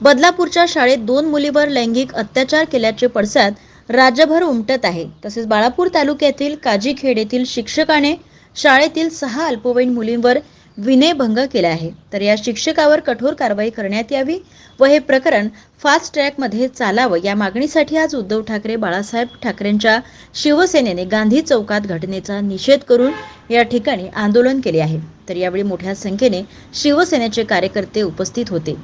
बदलापूरच्या शाळेत दोन मुलीवर लैंगिक अत्याचार केल्याचे पडसाद राज्यभर उमटत आहे. तसेच बाळापूर तालुक्यातील काजीखेड येथील शिक्षकाने शाळेतील सहा अल्पवयीन मुलींवर विनयभंग केला आहे. तर या शिक्षकावर कठोर कारवाई करण्यात यावी व हे प्रकरण फास्ट ट्रॅकमध्ये चालावं या मागणीसाठी आज उद्धव ठाकरे बाळासाहेब ठाकरेंच्या शिवसेनेने गांधी चौकात घटनेचा निषेध करून या ठिकाणी आंदोलन केले आहे. तर यावेळी मोठ्या संख्येने शिवसेनेचे कार्यकर्ते उपस्थित होते.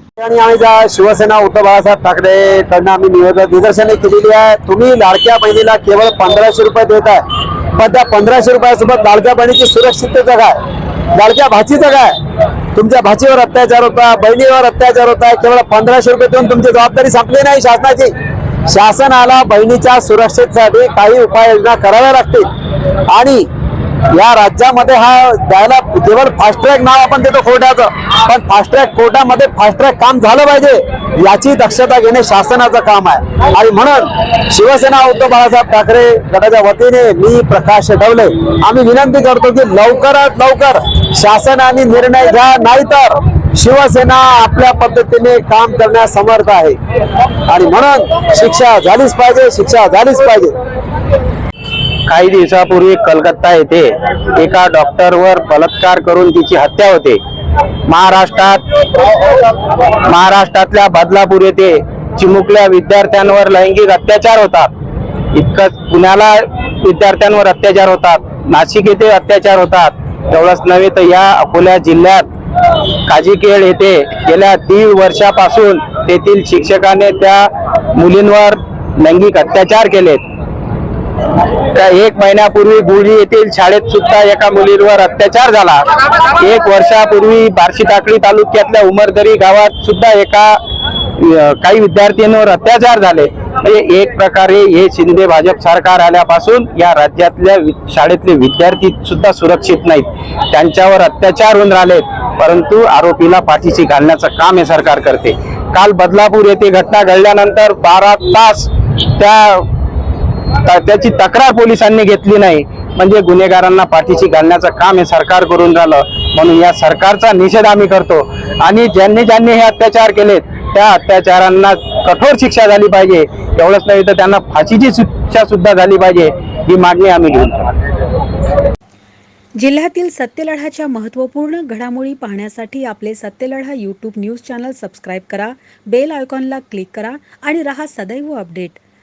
शिवसेना उद्धव बाळासाहेब ठाकरे कडनं आम्ही निदर्शने केलेली आहे. तुम्ही लाडक्या बहिणीला केवळ पंधराशे रुपये देत आहे पण त्या पंधराशे रुपयासोबत लाडक्या बहिणीची सुरक्षित काय लाडक्या भाचीचं काय? तुमच्या भाचीवर अत्याचार होता बहिणीवर अत्याचार होता केवळ पंधराशे रुपये देऊन तुमची जबाबदारी संपली नाही शासनाची. शासनाला बहिणीच्या सुरक्षेसाठी काही उपाययोजना कराव्या लागतील. आणि या राज्यामध्ये हा द्यायला केवळ फास्ट ट्रॅक नाव आपण देतो कोर्टाचं. पण फास्ट ट्रॅक कोर्टामध्ये फास्ट ट्रॅक काम झालं पाहिजे याची दक्षता घेणे शासनाचं काम आहे. आणि म्हणून शिवसेना उद्धव बाळासाहेब ठाकरे गटाच्या वतीने मी प्रकाश डवले आम्ही विनंती करतो की लवकरात लवकर शासनाने निर्णय घ्या नाहीतर शिवसेना आपल्या पद्धतीने काम करण्यास समर्थ आहे. आणि म्हणून शिक्षा झालीच पाहिजे शिक्षा झालीच पाहिजे. काही दिवसापूर्वी कलकत्ता येथे एका डॉक्टरवर बलात्कार करून तिची हत्या होते. महाराष्ट्रात महाराष्ट्रातल्या बदलापूर येथे चिमुकल्या विद्यार्थ्यांवर लैंगिक अत्याचार होतात. इतकंच पुण्याला विद्यार्थ्यांवर अत्याचार होतात. नाशिक येथे अत्याचार होतात. तेवढंच नव्हे तर या अकोला जिल्ह्यात काजीखेड येथे गेल्या दीड वर्षापासून तेथील शिक्षकाने त्या मुलींवर लैंगिक अत्याचार केलेत. त्या एक महिन्यापूर्वी गुळी येथील शाळेत सुद्धा एका मुलीवर अत्याचार झाला. एक वर्षापूर्वी बार्शी टाकळी तालुक्यातल्या उमरदरी गावात सुद्धा एका काही विद्यार्थ्यांवर अत्याचार झाले. म्हणजे एक प्रकारे हे शिंदे भाजप सरकार आल्यापासून या राज्यातल्या शाळेतले विद्यार्थी सुद्धा सुरक्षित नाहीत. त्यांच्यावर अत्याचार होऊन राहिलेत. परंतु आरोपीला पाठीशी घालण्याचं काम हे सरकार करते. काल बदलापूर येथे घटना घडल्यानंतर बारा तास त्या त्याची तक्रार पोलिसांनी घेतली नाही. म्हणजे गुन्हेगारांना पाठीशी घालण्याचं काम हे सरकार करून राहिलं. म्हणून या सरकारचा निषेध आम्ही करतो. आणि ज्यांनी ज्यांनी हे अत्याचार केलेत त्या अत्याचारांना कठोर शिक्षा झाली पाहिजे. एवढंच नाही तर त्यांना फाशीची शिक्षा सुद्धा झाली पाहिजे ही मागणी आम्ही घेऊन जिल्ह्यातील सत्यलढाच्या महत्त्वपूर्ण घडामोडी पाहण्यासाठी आपले Satyaladha YouTube news channel subscribe करा बेल आयकॉनला क्लिक करा आणि रहा सदैव अपडेट.